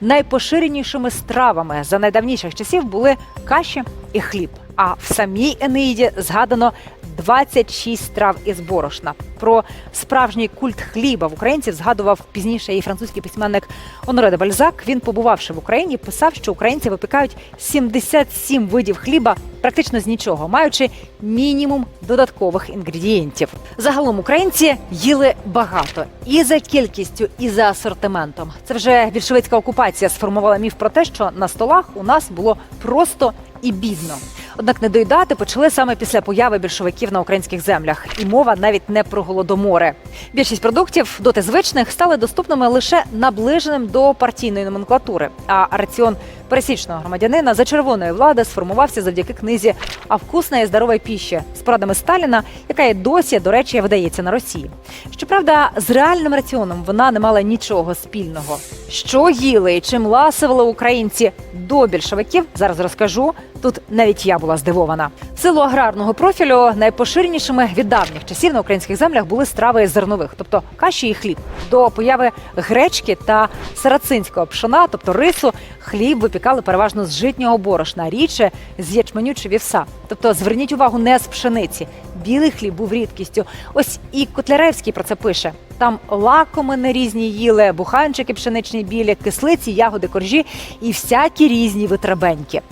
найпоширенішими стравами за найдавніших часів були каші і хліб. А в самій Енеїді згадано 26 страв із борошна. Про справжній культ хліба в українців згадував пізніше і французький письменник Оноре де Бальзак. Він, побувавши в Україні, писав, що українці випікають 77 видів хліба практично з нічого, маючи мінімум додаткових інгредієнтів. Загалом українці їли багато і за кількістю, і за асортиментом. Це вже більшовицька окупація сформувала міф про те, що на столах у нас було просто і бідно. Однак не доїдати почали саме після появи більшовиків на українських землях, і мова навіть не про голодомори. Більшість продуктів доти звичних стали доступними лише наближеним до партійної номенклатури. А раціон пересічного громадянина за червоної влади сформувався завдяки книзі «А вкусна і здорова піща» з порадами Сталіна, яка і досі, до речі, видається на Росії. Щоправда, з реальним раціоном вона не мала нічого спільного. Що їли і чим ласували українці до більшовиків, зараз розкажу. Тут навіть я була здивована. Силу аграрного профілю найпоширенішими від давніх часів на українських землях були страви зернових, тобто каші і хліб. До появи гречки та сарацинського пшона, тобто рису, хліб випікали переважно з житнього борошна, рідше з ячменю чи вівса. Тобто, зверніть увагу, не з пшениці. Білий хліб був рідкістю. Ось і Котляревський про це пише. Там лакомини різні їли, буханчики пшеничні білі, кислиці, ягоди, коржі і всякі різні витребеньки.